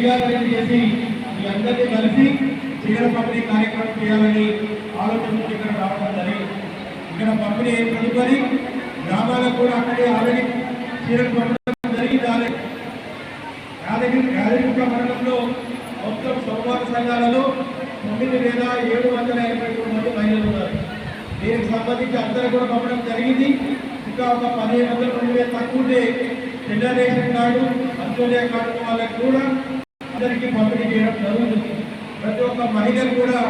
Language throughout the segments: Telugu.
చేసి మీ అందరినీ కలిసి చీర పంపిణీ కార్యక్రమం చేయాలని ఆలోచనతో ఇక్కడ రావడం జరిగింది. ఇక్కడ పంపిణీ అయిన గ్రామాలకు కూడా అక్కడే ఆల్రెడీ చీరలు పంపడం జరిగింది. ఆల్రెడీ యాదగిరి యాదగిరిగుట్ట మండలంలో మొత్తం సోమవార సంఘాలలో తొమ్మిది వేల ఏడు వందల ఎనభై మూడు మంది మహిళలు ఉన్నారు. దీనికి సంబంధించి అందరూ కూడా పంపడం జరిగింది. ఇంకా ఒక పదిహేను వందల రెండు వేలు తక్కువ ఉండే తెల్ల కార్డు అంత్యోదయ కార్డు వాళ్ళకి కూడా అందరికీ పంపిణీ చేయడం జరుగుతుంది. ప్రతి ఒక్క మహిళలు కూడా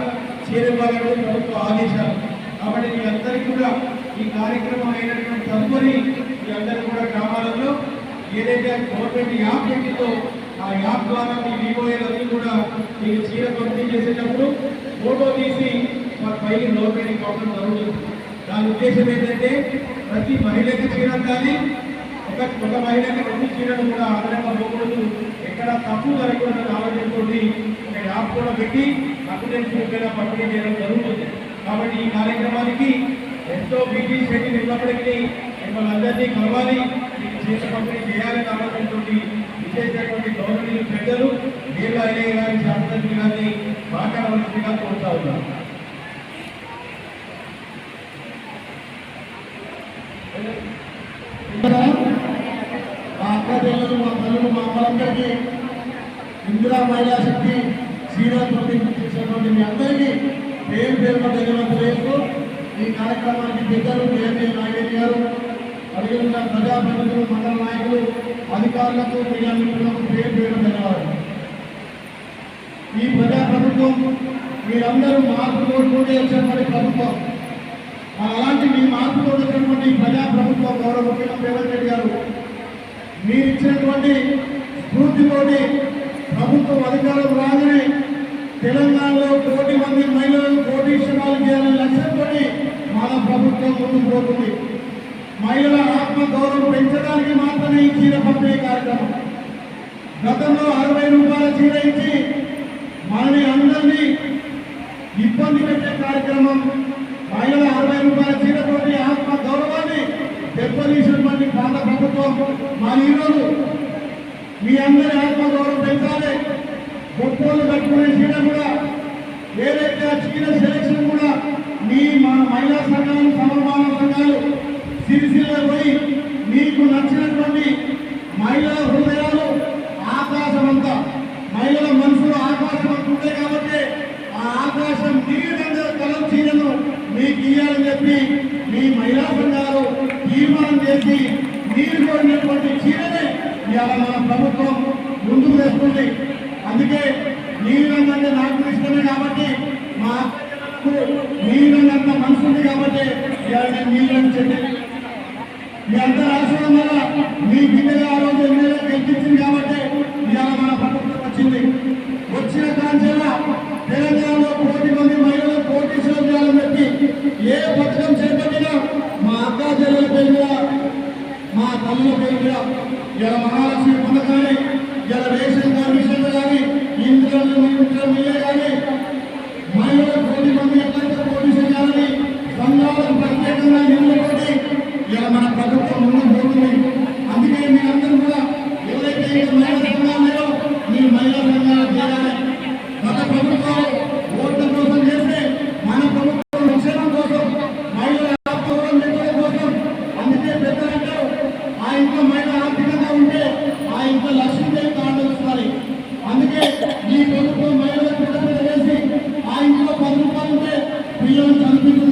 చేరివ్వాలని ప్రభుత్వ ఆదేశాలు. కాబట్టి మీ అందరికీ కూడా ఈ కార్యక్రమం అయినటువంటి తదుపరి మీ అందరూ కూడా గ్రామాలలో ఏదైతే గవర్నమెంట్ యాప్ పెట్టిందో ఆ యాప్ ద్వారా మీ వివోఏలన్నీ కూడా మీకు చీర పంపిణీ చేసేటప్పుడు ఫోటో తీసి మా పైకి గవర్నమెంట్ పంపడం జరుగుతుంది. దాని ఉద్దేశం ఏంటంటే ప్రతి మహిళకి చీర కానీ ఒక ఒక మహిళకి రెండు చీరలు కూడా ఆధారంగా పోకూడదు ఎక్కడ తప్పు జరగకూడదు ఆలోచనతో ఇక్కడ యాప్ కూడా పెట్టి అక్కడెంట్ రూపాయల పంపిణీ చేయడం జరుగుతుంది. కాబట్టి ఈ కార్యక్రమానికి ఎంతో బీటీ శక్తి ఉన్నప్పటికీ మిమ్మల్ని అందరినీ కలవాలి. చేత పంపిణీ చేయాలని ఆలోచనతో విశేషమైనటువంటి గౌరవనీయులు పెద్దలు వీళ్ళ అయ్యే గారి శాస్త్రజ్ఞ గారిని మాట్లాడవలసిందిగా కోరుతా ఉన్నాను. మా అక్క చెల్లెలు అందరికీ ఇందిరా మహిళా శక్తి శ్రీరాజ్ ప్రతినిధి చేసినటువంటి మీ అందరికీ పేరు పేరు ధన్యవాదాలు ఈ కార్యక్రమానికి పెద్దలు కేఎంఏ నాగేశ్వరి గారు అడిగిన ప్రజాప్రతినిధులు మండల నాయకులు అధికారులకు మీడియా మిత్రులకు పేరు పేరున ధన్యవాదాలు. ఈ ప్రజాప్రభుత్వం మీరందరూ మార్పు కోరుకుంటే వచ్చినటువంటి ప్రభుత్వం. అలాంటి మీ మార్పు కోరుకున్నటువంటి ప్రజాప్రభుత్వం గౌరవ ముఖ్యమంత్రి రేవంత్ రెడ్డి గారు మీరు ఇచ్చినటువంటి స్ఫూర్తితోటి ప్రభుత్వం అధికారం రాగానే తెలంగాణలో కోటి మంది మహిళలను కోటీశ్వరాలు చేయాలనే లక్ష్యంతో మన ప్రభుత్వం ముందుకు పోతుంది. మహిళల ఆత్మ గౌరవం పెంచడానికి మాత్రమే ఈ చీర పంపిణీ కార్యక్రమం. గతంలో అరవై రూపాయల చీర ఇచ్చి మనని అందరినీ ఇబ్బంది పెట్టే కార్యక్రమం మహిళల అరవై రూపాయల చీరతోటి ఆత్మ గౌరవాన్ని దెబ్బతీసినటువంటి కేంద్ర ప్రభుత్వం. మరి ఈరోజు మీ అందరి ఆత్మగౌరవం పెంచాలి గొప్పలు కట్టుకునే చీర కూడా ఏదైతే ఆ చీర సెలక్షన్ కూడా మీ మా మహిళా సంఘాలు సమర్మాన సంఘాలు సిరిసిల్ల పోయి మీకు నచ్చినటువంటి మహిళల హృదయాలు ఆకాశమంతా మహిళల మనసులో ఆకాశం అంత కాబట్టి ఆ ఆకాశం దిగినంగా కలం చీరను మీకు ఇయ్యాలని చెప్పి మీ మహిళా సంఘాలు తీర్మానం చేసి మీరు కోరినటువంటి చీరనే ఇవాళ మన ప్రభుత్వం ముందుకు తెస్తుంది. అందుకే నీళ్ళంటే నాకు ఇష్టమే కాబట్టి మా అక్కకు నీళ్ళంత మనసు ఉంది కాబట్టి ఇవాళ నేను నీళ్ళని చెప్పి మీ అంత రాష్ట్రం వల్ల మీ బిడ్డగా ఆ రోజు ఎమ్మెల్యే గెలిపించింది కాబట్టి ఇవాళ మన ప్రభుత్వం వచ్చింది. వచ్చిన కాంచెల తెలంగాణలో కోటి మంది మహిళలు కోటి చేయాలని చెప్పి ఏ పథకం చేసి మా అక్క చెల్లెల పేరు మీద మా పేరు మీద ఇలా మహాలక్ష్మి పథకాన్ని ఇలా రేషన్ కార్డు విషయంలో కానీ ఇంద్ర ఇంద్ర మీరే కానీ మహిళల కోటి మంది ఎట్లయితే కోటి చేయాలని సంఘాలకు ప్రత్యేకంగా నిలబడి ఇలా మన ప్రభుత్వం ముందుకు పోతుంది అందుకే మీరందరూ కూడా ఎవరైతే ఇక్కడ మహిళా సంఘాలు ఉన్నాయో మీ మహిళా సంఘాలు చేయాలి గత ప్రభుత్వాలు ఓట్ల కోసం చేస్తే మన ప్రభుత్వం సంక్షేమం కోసం మహిళల ఆత్మగౌరవం పెంచడం కోసం అందుకే పెద్దలు అంటారు ఆ ఇంట్లో మహిళ ఆర్థికంగా ఉంటే ఆ ఇంట్లో లక్ష్మీదేవి తాండవిస్తారు అందుకే ఈ ప్రభుత్వం మహిళలకు పెద్దపీట వేసి ఆ ఇంట్లో పది రూపాయలు ఉంటే పిల్లలు చదివించడం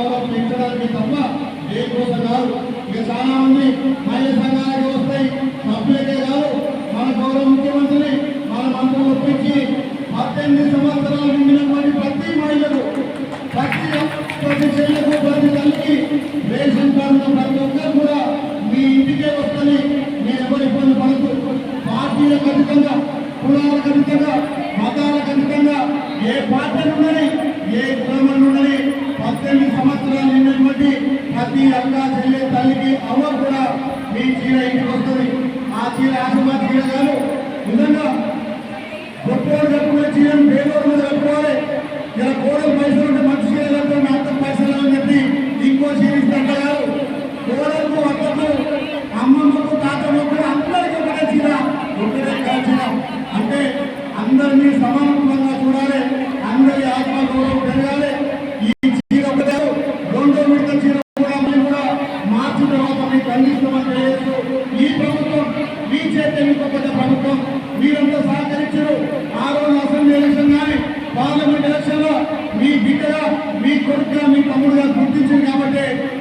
గౌరవం పెంచడానికి తప్ప ఏ కోసం కాదు. ఇక చాలా మంది మహిళ సంఘాలకి వస్తాయి సభ్యులకే కాదు. మన గౌరవ ముఖ్యమంత్రిని మన మంత్రులు ఒప్పించి పద్దెనిమిది సంవత్సరాలు నిండినటువంటి ప్రతి మహిళకు ప్రతి ప్రతి చెల్లకు ప్రతి తల్లికి రేషన్ కార్డు ప్రతి ఒక్కరు కూడా మీ ఇంటికే వస్తుంది నేను ఎవరు ఇబ్బంది పడదు పార్టీలకు అధికంగా కులాలకు ఈ రాజమాత గారు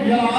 Yeah.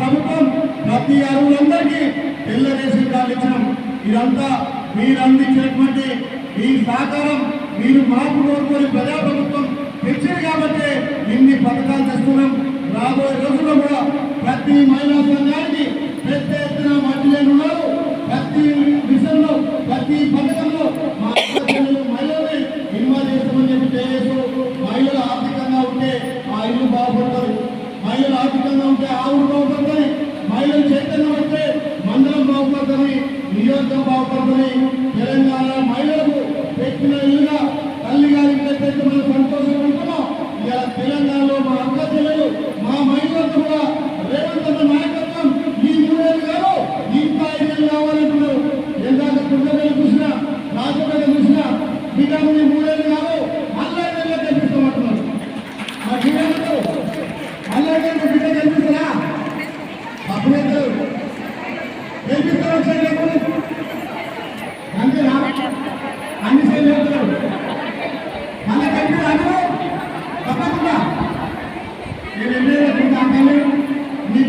ప్రభుత్వం ప్రతి అరువులందరికీ తెల్ల రేషన్ కార్డు ఇచ్చినాం. ఇదంతా మీరు అందించినటువంటి ఈ సహకారం మీరు మార్పు కోరుకొని ప్రజాప్రభుత్వం తెచ్చింది కాబట్టి ఇన్ని పథకాలు తెస్తున్నాం? రాబోయే రోజుల్లో కూడా ప్రతి మహిళా సంఘానికి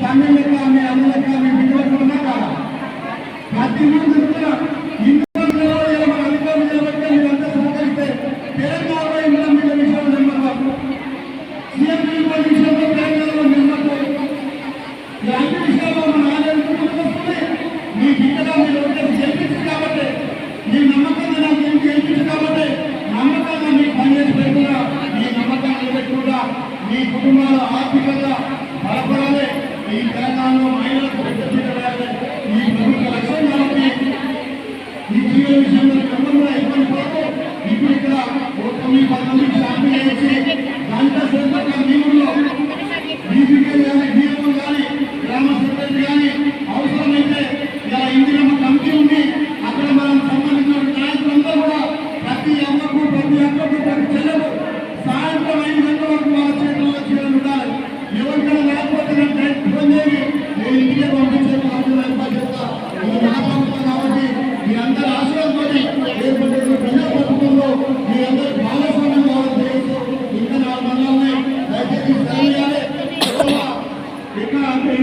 తమ్ముళ్ళకి ఆమె అమ్మలకి ఆమె బిడ్డలకు ఉన్నారా ప్రతి ముందు ఇంటికి పంపించే కార్యక్రమం ఏర్పాటు చేస్తా నా ప్రభుత్వం కాబట్టి మీ అందరి ఆశ్రయంతో ఏర్పడే ప్రజా ప్రభుత్వంలో మీ అందరి భాగస్వామ్యం కావాలి ఇంకా నాలుగు మంది ఉన్నాయి దయచేసి ఇక్కడ అంటే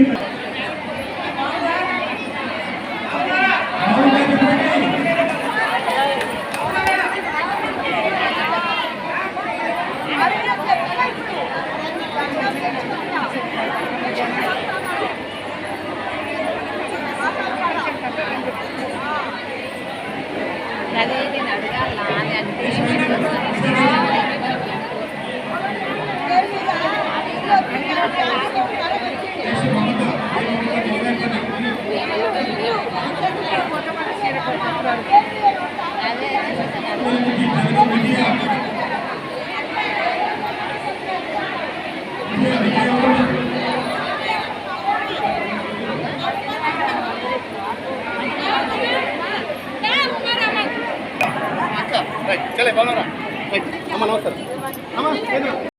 Gracias.